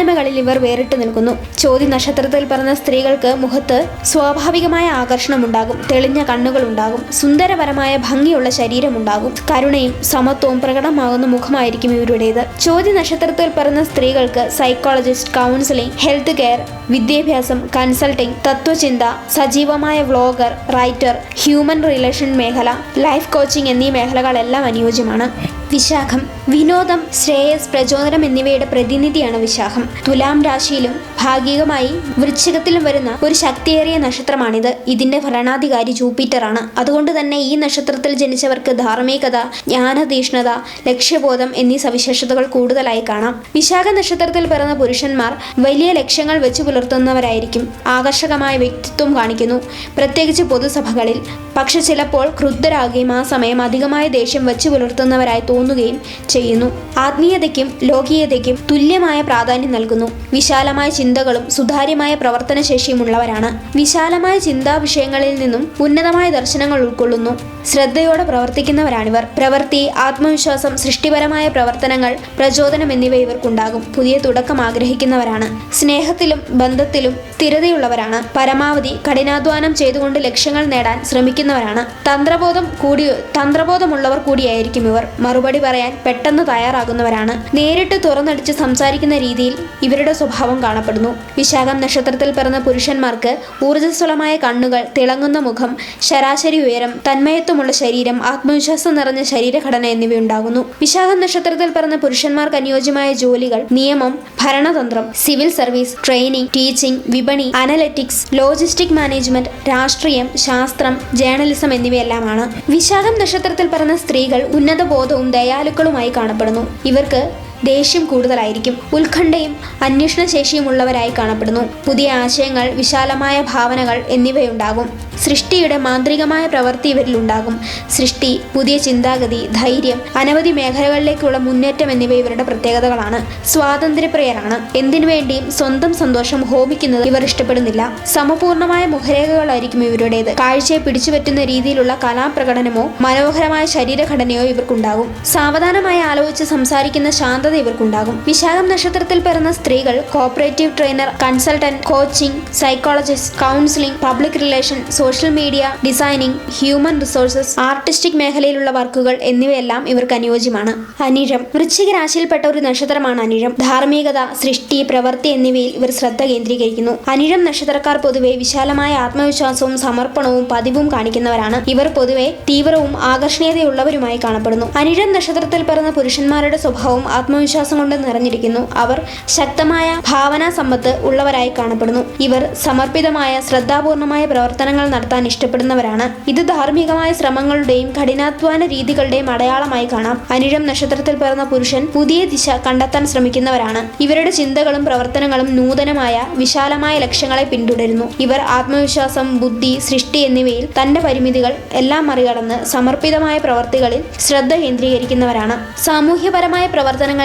കൂട്ടായ്മകളിൽ ഇവർ വേറിട്ട് നിൽക്കുന്നു. ചോദ്യ നക്ഷത്രത്തിൽ പറഞ്ഞ സ്ത്രീകൾക്ക് മുഖത്ത് സ്വാഭാവികമായ ആകർഷണം ഉണ്ടാകും തെളിഞ്ഞ കണ്ണുകൾ ഉണ്ടാകും സുന്ദരപരമായ ഭംഗിയുള്ള ശരീരമുണ്ടാകും. കരുണയും സമത്വവും പ്രകടമാകുന്ന മുഖമായിരിക്കും ഇവരുടേത്. ചോദ്യ നക്ഷത്രത്തിൽ പറഞ്ഞ സ്ത്രീകൾക്ക് സൈക്കോളജിസ്റ്റ് കൗൺസിലിംഗ് ഹെൽത്ത് കെയർ വിദ്യാഭ്യാസം കൺസൾട്ടിംഗ് തത്വചിന്ത സജീവമായ വ്ളോഗർ റൈറ്റർ ഹ്യൂമൻ റിലേഷൻ മേഖല ലൈഫ് കോച്ചിംഗ് എന്നീ മേഖലകളെല്ലാം അനുയോജ്യമാണ്. വിശാഖം വിനോദം ശ്രേയസ് പ്രചോദനം എന്നിവയുടെ പ്രതിനിധിയാണ് വിശാഖം. തുലാം രാശിയിലും ഭാഗികമായി വൃശ്ചികത്തിലും വരുന്ന ഒരു ശക്തിയേറിയ നക്ഷത്രമാണിത്. ഇതിന്റെ ഭരണാധികാരി ജൂപ്പിറ്ററാണ് അതുകൊണ്ട് തന്നെ ഈ നക്ഷത്രത്തിൽ ജനിച്ചവർക്ക് ധാർമ്മികത ജ്ഞാനതീഷ്ണത ലക്ഷ്യബോധം എന്നീ സവിശേഷതകൾ കൂടുതലായി കാണാം. വിശാഖ നക്ഷത്രത്തിൽ പിറന്ന പുരുഷന്മാർ വലിയ ലക്ഷ്യങ്ങൾ വെച്ചു പുലർത്തുന്നവരായിരിക്കും. ആകർഷകമായ വ്യക്തിത്വം കാണിക്കുന്നു. പ്രത്യേകിച്ച് പൊതുസഭകളിൽ. പക്ഷെ ചിലപ്പോൾ ക്രുദ്ധരാകുകയും ആ സമയം അധികമായ ദേഷ്യം വെച്ചു പുലർത്തുന്നവരായി തോന്നുകയും ചെയ്യുന്നു. ആത്മീയതയ്ക്കും ലോകീയതയ്ക്കും തുല്യമായ പ്രാധാന്യം നൽകുന്നു. വിശാലമായ ചിന്തകളും സുതാര്യമായ പ്രവർത്തനശേഷിയുമുള്ളവരാണ്. വിശാലമായ ചിന്താ വിഷയങ്ങളിൽ നിന്നും ഉന്നതമായ ദർശനങ്ങൾ ഉൾക്കൊള്ളുന്നു. ശ്രദ്ധയോടെ പ്രവർത്തിക്കുന്നവരാണിവർ. പ്രവൃത്തി ആത്മവിശ്വാസം സൃഷ്ടിപരമായ പ്രവർത്തനങ്ങൾ പ്രചോദനം എന്നിവ ഇവർക്കുണ്ടാകും. പുതിയ തുടക്കം ആഗ്രഹിക്കുന്നവരാണ്. സ്നേഹത്തിലും ബന്ധത്തിലും സ്ഥിരതയുള്ളവരാണ്. പരമാവധി കഠിനാധ്വാനം ചെയ്തുകൊണ്ട് ലക്ഷ്യങ്ങൾ നേടാൻ ശ്രമിക്കുന്നവരാണ്. തന്ത്രബോധം കൂടി തന്ത്രബോധമുള്ളവർ കൂടിയായിരിക്കും ഇവർ. മറുപടി പറയാൻ പെട്ടെന്ന് തയ്യാറാകുന്നവരാണ്. നേരിട്ട് തുറന്നടിച്ച് സംസാരിക്കുന്ന രീതിയിൽ ഇവരുടെ സ്വഭാവം കാണപ്പെടുന്നു. വിശാഖം നക്ഷത്രത്തിൽ പിറന്ന പുരുഷന്മാർക്ക് ഊർജസ്വലമായ കണ്ണുകൾ തിളങ്ങുന്ന മുഖം ശരാശരി ഉയരം തന്മയത്വമുള്ള ശരീരം ആത്മവിശ്വാസം നിറഞ്ഞ ശരീരഘടന എന്നിവയുണ്ടാകുന്നു. വിശാഖം നക്ഷത്രത്തിൽ പിറന്ന പുരുഷന്മാർക്ക് അനുയോജ്യമായ ജോലികൾ നിയമം ഭരണതന്ത്രം സിവിൽ സർവീസ് ട്രെയിനിങ് ടീച്ചിങ് വിപണി അനലറ്റിക്സ് ലോജിസ്റ്റിക് മാനേജ്മെന്റ് രാഷ്ട്രീയം ശാസ്ത്രം ജേർണലിസം എന്നിവയെല്ലാമാണ്. വിശാഖം നക്ഷത്രത്തിൽ പിറന്ന സ്ത്രീകൾ ഉന്നത ബോധവും ദയാലുക്കളുമായി കാണപ്പെടുന്നു. ഇവർക്ക് ദേഷ്യം കൂടുതലായിരിക്കും. ഉത്കണ്ഠയും അന്വേഷണ ശേഷിയുമുള്ളവരായി കാണപ്പെടുന്നു. പുതിയ ആശയങ്ങൾ വിശാലമായ ഭാവനകൾ എന്നിവയുണ്ടാകും. സൃഷ്ടിയുടെ മാന്ത്രികമായ പ്രവൃത്തി ഇവരിലുണ്ടാകും സൃഷ്ടി പുതിയ ചിന്താഗതി ധൈര്യം അനവധി മേഖലകളിലേക്കുള്ള മുന്നേറ്റം എന്നിവ ഇവരുടെ പ്രത്യേകതകളാണ്. സ്വാതന്ത്ര്യപ്രിയരാണ്. എന്തിനു വേണ്ടിയും സ്വന്തം സന്തോഷം ഹോമിക്കുന്നത് ഇവർ ഇഷ്ടപ്പെടുന്നില്ല. സമപൂർണമായ മുഖരേഖകളായിരിക്കും ഇവരുടേത്. കാഴ്ചയെ പിടിച്ചുപറ്റുന്ന രീതിയിലുള്ള കലാപ്രകടനമോ മനോഹരമായ ശരീരഘടനയോ ഇവർക്കുണ്ടാകും. സാവധാനമായി ആലോചിച്ച് സംസാരിക്കുന്ന ശാന്തത ഇവർക്കുണ്ടാകും. വിശാഖം നക്ഷത്രത്തിൽ പിറന്ന സ്ത്രീകൾ cooperative trainer consultant coaching psychologist counselling public relation social media designing human resources artistic മേഖലയിലുള്ള വർക്കുകൾ എന്നിവയെല്ലാം ഇവർക്ക് അനുയോജ്യമാണ്. അനിഴം. വൃശ്ചിക രാശിയിൽപ്പെട്ട ഒരു നക്ഷത്രമാണ് അനിഴം. ധാർമ്മികത സൃഷ്ടി പ്രവൃത്തി എന്നിവയിൽ ഇവർ ശ്രദ്ധ കേന്ദ്രീകരിക്കുന്നു. അനിഴം നക്ഷത്രക്കാർ പൊതുവെ വിശാലമായ ആത്മവിശ്വാസവും സമർപ്പണവും പതിവും കാണിക്കുന്നവരാണ്. ഇവർ പൊതുവെ തീവ്രവും ആകർഷണീയതയുള്ളവരുമായി കാണപ്പെടുന്നു. അനിഴം നക്ഷത്രത്തിൽ പിറന്ന പുരുഷന്മാരുടെ സ്വഭാവം ആത്മവിശ്വാസം കൊണ്ട് നിറഞ്ഞിരിക്കുന്നു. അവർ ശക്തമായ ഭാവനാ സമ്പത്ത് ഉള്ളവരായി കാണപ്പെടുന്നു. ഇവർ സമർപ്പിതമായ ശ്രദ്ധാപൂർണമായ പ്രവർത്തനങ്ങൾ നടത്താൻ ഇഷ്ടപ്പെടുന്നവരാണ്. ഇത് ധാർമ്മികമായ ശ്രമങ്ങളുടെയും കഠിനാധ്വാന രീതികളുടെയും അടയാളമായി കാണാം. അനിഴം നക്ഷത്രത്തിൽ പിറന്ന പുരുഷൻ പുതിയ ദിശ കണ്ടെത്താൻ ശ്രമിക്കുന്നവരാണ്. ഇവരുടെ ചിന്തകളും പ്രവർത്തനങ്ങളും നൂതനമായ വിശാലമായ ലക്ഷ്യങ്ങളെ പിന്തുടരുന്നു. ഇവർ ആത്മവിശ്വാസം ബുദ്ധി സൃഷ്ടി എന്നിവയിൽ തന്റെ പരിമിതികൾ എല്ലാം മറികടന്ന് സമർപ്പിതമായ പ്രവർത്തികളിൽ ശ്രദ്ധ കേന്ദ്രീകരിക്കുന്നവരാണ്. സാമൂഹ്യപരമായ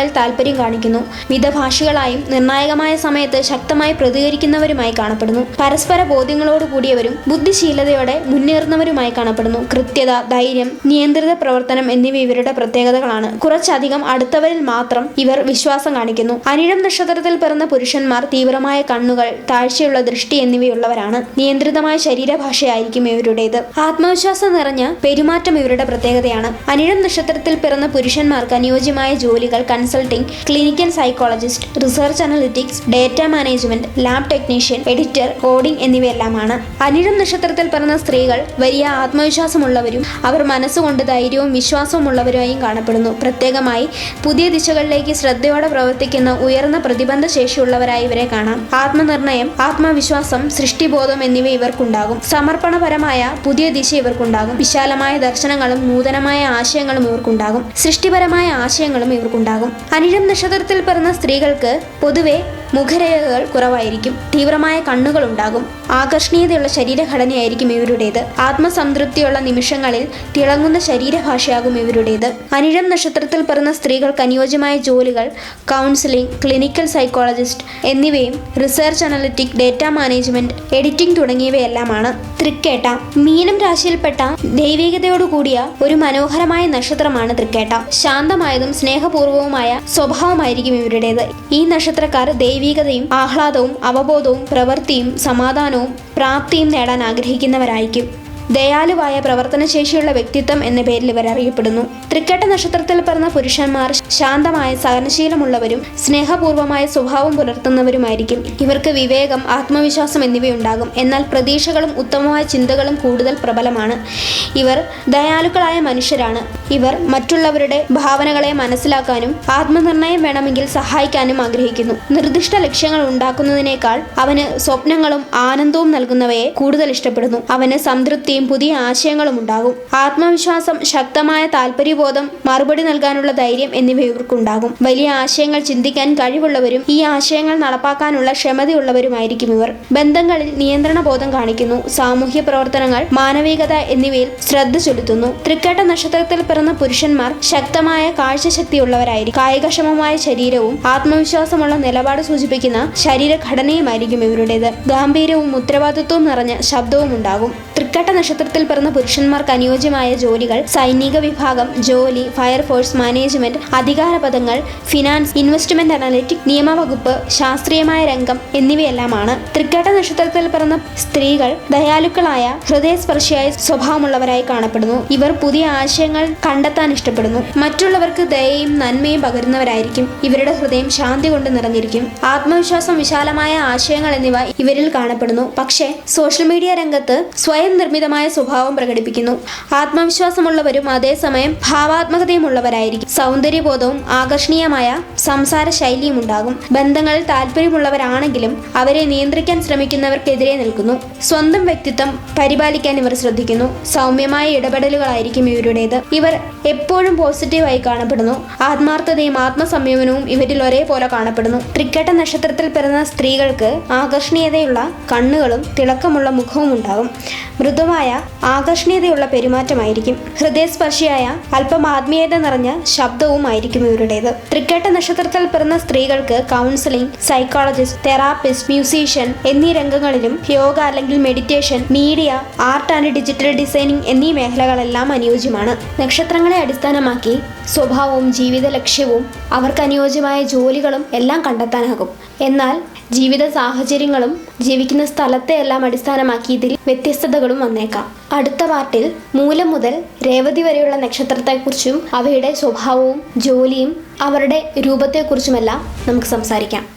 പ്രവർത്തനങ്ങളിൽ താല്പര്യം കാണിക്കുന്നു. മിതഭാഷികളായും നിർണായകമായ സമയത്ത് ശക്തമായി പ്രതികരിക്കുന്നവരുമായി കാണപ്പെടുന്നു. പരസ്പര ബോധ്യങ്ങളോട് കൂടിയവരും ബുദ്ധിശീലതയോടെ മുന്നേറുന്നവരുമായി കാണപ്പെടുന്നു. കൃത്യത ധൈര്യം നിയന്ത്രിത പ്രവർത്തനം എന്നിവ ഇവരുടെ പ്രത്യേകതകളാണ്. കുറച്ചധികം അടുത്തവരിൽ മാത്രം ഇവർ വിശ്വാസം കാണിക്കുന്നു. അനിഴം നക്ഷത്രത്തിൽ പിറന്ന പുരുഷന്മാർ തീവ്രമായ കണ്ണുകൾ താഴ്ചയുള്ള ദൃഷ്ടി എന്നിവയുള്ളവരാണ്. നിയന്ത്രിതമായ ശരീരഭാഷയായിരിക്കും ഇവരുടേത്. ആത്മവിശ്വാസം നിറഞ്ഞ പെരുമാറ്റം ഇവരുടെ പ്രത്യേകതയാണ്. അനിഴം നക്ഷത്രത്തിൽ പിറന്ന പുരുഷന്മാർക്ക് അനുയോജ്യമായ ജോലികൾ consulting clinical psychologist research analytics data management lab technician editor coding എന്നിവയെല്ലാമാണ്. അനിഴം നക്ഷത്രത്തിൽ പറഞ്ഞ സ്ത്രീകൾ വലിയ ആത്മവിശ്വാസമുള്ളവരും അവർ മനസ്സുകൊണ്ട് ധൈര്യവും വിശ്വാസവും കാണപ്പെടുന്നു. പ്രത്യേകമായി പുതിയ ദിശകളിലേക്ക് ശ്രദ്ധയോടെ പ്രവർത്തിക്കുന്ന ഉയർന്ന പ്രതിബന്ധ ശേഷിയുള്ളവരായി ഇവരെ കാണാം. ആത്മനിർണയം ആത്മവിശ്വാസം സൃഷ്ടിബോധം എന്നിവ ഇവർക്കുണ്ടാകും. സമർപ്പണപരമായ പുതിയ ദിശ ഇവർക്കുണ്ടാകും. വിശാലമായ ദർശനങ്ങളും നൂതനമായ ആശയങ്ങളും ഇവർക്കുണ്ടാകും. സൃഷ്ടിപരമായ ആശയങ്ങളും ഇവർക്കുണ്ടാകും. അനിഴം നക്ഷത്രത്തിൽ പിറന്ന സ്ത്രീകൾക്ക് പൊതുവെ മുഖരേഖകൾ കുറവായിരിക്കും. തീവ്രമായ കണ്ണുകൾ ഉണ്ടാകും ആകർഷണീയതയുള്ള ശരീരഘടനയായിരിക്കും ഇവരുടേത്. ആത്മസംതൃപ്തിയുള്ള നിമിഷങ്ങളിൽ തിളങ്ങുന്ന ശരീരഭാഷയാകും ഇവരുടേത്. അനിഴം നക്ഷത്രത്തിൽ പിറന്ന സ്ത്രീകൾക്ക് അനുയോജ്യമായ ജോലികൾ കൗൺസിലിംഗ് ക്ലിനിക്കൽ സൈക്കോളജിസ്റ്റ് എന്നിവയും research analytic data management editing തുടങ്ങിയവയെല്ലാമാണ്. തൃക്കേട്ട. മീനം രാശിയിൽപ്പെട്ട ദൈവികതയോടുകൂടിയ ഒരു മനോഹരമായ നക്ഷത്രമാണ് തൃക്കേട്ട. ശാന്തമായതും സ്നേഹപൂർവവുമായ സ്വഭാവമായിരിക്കും ഇവരുടേത്. ഈ നക്ഷത്രക്കാർ ദൈവികതയും ആഹ്ലാദവും അവബോധവും പ്രവൃത്തിയും സമാധാനവും പ്രാപ്തിയും നേടാൻ ആഗ്രഹിക്കുന്നവരായിരിക്കും. ദയാലുവായ പ്രവർത്തനശേഷിയുള്ള വ്യക്തിത്വം എന്ന പേരിൽ ഇവർ അറിയപ്പെടുന്നു. തൃക്കേട്ട നക്ഷത്രത്തിൽ പിറന്ന പുരുഷന്മാർ ശാന്തമായ സഹനശീലമുള്ളവരും സ്നേഹപൂർവമായ സ്വഭാവം പുലർത്തുന്നവരുമായിരിക്കും. ഇവർക്ക് വിവേകം ആത്മവിശ്വാസം എന്നിവയുണ്ടാകും. എന്നാൽ പ്രതീക്ഷകളും ഉത്തമമായ ചിന്തകളും കൂടുതൽ പ്രബലമാണ്. ഇവർ ദയാലുക്കളായ മനുഷ്യരാണ്. ഇവർ മറ്റുള്ളവരുടെ ഭാവനകളെ മനസ്സിലാക്കാനും ആത്മനിർണയം വേണമെങ്കിൽ സഹായിക്കാനും ആഗ്രഹിക്കുന്നു. നിർദ്ദിഷ്ട ലക്ഷ്യങ്ങൾ ഉണ്ടാക്കുന്നതിനേക്കാൾ അവന് സ്വപ്നങ്ങളും ആനന്ദവും നൽകുന്നവയെ കൂടുതൽ ഇഷ്ടപ്പെടുന്നു. അവന് സംതൃപ്തിയും പുതിയ ആശയങ്ങളും ഉണ്ടാകും. ആത്മവിശ്വാസം ശക്തമായ താല്പര്യബോധം മറുപടി നൽകാനുള്ള ധൈര്യം എന്നിവ ഇവർക്കുണ്ടാകും വലിയ ആശയങ്ങൾ ചിന്തിക്കാൻ കഴിവുള്ളവരും ഈ ആശയങ്ങൾ നടപ്പാക്കാനുള്ള ക്ഷമതയുള്ളവരുമായിരിക്കും ഇവർ. ബന്ധങ്ങളിൽ നിയന്ത്രണ ബോധം കാണിക്കുന്നു. സാമൂഹ്യ പ്രവർത്തനങ്ങൾ മാനവികത എന്നിവയിൽ ശ്രദ്ധ ചെലുത്തുന്നു. തൃക്കേട്ട നക്ഷത്രത്തിൽ പിറന്ന പുരുഷന്മാർ ശക്തമായ കാഴ്ചശക്തിയുള്ളവരായിരിക്കും. കായികക്ഷമമായ ശരീരവും ആത്മവിശ്വാസമുള്ള നിലപാട് സൂചിപ്പിക്കുന്ന ശരീരഘടനയുമായിരിക്കും ഇവരുടേത്. ഗാംഭീര്യവും ഉത്തരവാദിത്വവും നിറഞ്ഞ ശബ്ദവും ഉണ്ടാകും. തൃക്കട്ട നക്ഷത്രത്തിൽ പിറന്ന പുരുഷന്മാർക്ക് അനുയോജ്യമായ ജോലികൾ സൈനിക വിഭാഗം ജോലി ഫയർഫോഴ്സ് മാനേജ്മെന്റ് അധികാര പദങ്ങൾ ഫിനാൻസ് ഇൻവെസ്റ്റ്മെന്റ് അനാലിറ്റിക് നിയമവകുപ്പ് ശാസ്ത്രീയമായ രംഗം എന്നിവയെല്ലാമാണ്. തൃക്കേട്ട നക്ഷത്രത്തിൽ പിറന്ന സ്ത്രീകൾ ദയാലുക്കളായ ഹൃദയസ്പർശിയായ സ്വഭാവമുള്ളവരായി കാണപ്പെടുന്നു. ഇവർ പുതിയ ആശയങ്ങൾ കണ്ടെത്താൻ ഇഷ്ടപ്പെടുന്നു. മറ്റുള്ളവർക്ക് ദയയും നന്മയും പകരുന്നവരായിരിക്കും. ഇവരുടെ ഹൃദയം ശാന്തി കൊണ്ട് നിറഞ്ഞിരിക്കും. ആത്മവിശ്വാസം വിശാലമായ ആശയങ്ങൾ എന്നിവ ഇവരിൽ കാണപ്പെടുന്നു. പക്ഷേ സോഷ്യൽ മീഡിയ രംഗത്ത് സ്വയം നിർമ്മിതമായ ശക്തമായ സ്വഭാവം പ്രകടിപ്പിക്കുന്നു. ആത്മവിശ്വാസമുള്ളവരും അതേസമയം ഭാവാത്മകതയുമുള്ളവരായിരിക്കും. സൗന്ദര്യബോധവും ആകർഷണീയമായ സംസാര ശൈലിയും ഉണ്ടാകും ബന്ധങ്ങളിൽ താല്പര്യമുള്ളവരാണെങ്കിലും അവരെ നിയന്ത്രിക്കാൻ ശ്രമിക്കുന്നവർക്കെതിരെ നിൽക്കുന്നു. സ്വന്തം വ്യക്തിത്വം പരിപാലിക്കാൻ ഇവർ ശ്രദ്ധിക്കുന്നു. സൗമ്യമായ ഇടപെടലുകളായിരിക്കും ഇവരുടേത്. ഇവർ എപ്പോഴും പോസിറ്റീവായി കാണപ്പെടുന്നു. ആത്മാർത്ഥതയും ആത്മസംയമനവും ഇവരിൽ ഒരേപോലെ കാണപ്പെടുന്നു. ത്രിക്കട്ട നക്ഷത്രത്തിൽ പിറന്ന സ്ത്രീകൾക്ക് ആകർഷണീയതയുള്ള കണ്ണുകളും തിളക്കമുള്ള മുഖവും ഉണ്ടാകും മൃദുവായ ആകർഷണീയതയുള്ള പെരുമാറ്റമായിരിക്കും. ഹൃദയസ്പർശിയായ അല്പം ആത്മീയത നിറഞ്ഞ ശബ്ദവും ആയിരിക്കും ഇവരുടേത്. തൃക്കേട്ട നക്ഷത്രത്തിൽ പിറന്ന സ്ത്രീകൾക്ക് കൗൺസിലിംഗ് സൈക്കോളജിസ്റ്റ് തെറാപ്പിസ്റ്റ് മ്യൂസീഷ്യൻ എന്നീ രംഗങ്ങളിലും യോഗ അല്ലെങ്കിൽ meditation media art and digital designing എന്നീ മേഖലകളെല്ലാം അനുയോജ്യമാണ്. നക്ഷത്രങ്ങളെ അടിസ്ഥാനമാക്കി സ്വഭാവവും ജീവിത ലക്ഷ്യവും അവർക്ക് അനുയോജ്യമായ ജോലികളും എല്ലാം കണ്ടെത്താനാകും. എന്നാൽ ജീവിത സാഹചര്യങ്ങളും ജീവിക്കുന്ന സ്ഥലത്തെ എല്ലാം അടിസ്ഥാനമാക്കി ഇതിൽ വ്യത്യസ്തതകളും വന്നേക്കാം. അടുത്ത പാർട്ടിൽ മൂലം മുതൽ രേവതി വരെയുള്ള നക്ഷത്രത്തെക്കുറിച്ചും അവയുടെ സ്വഭാവവും ജോലിയും അവരുടെ രൂപത്തെക്കുറിച്ചുമെല്ലാം നമുക്ക് സംസാരിക്കാം.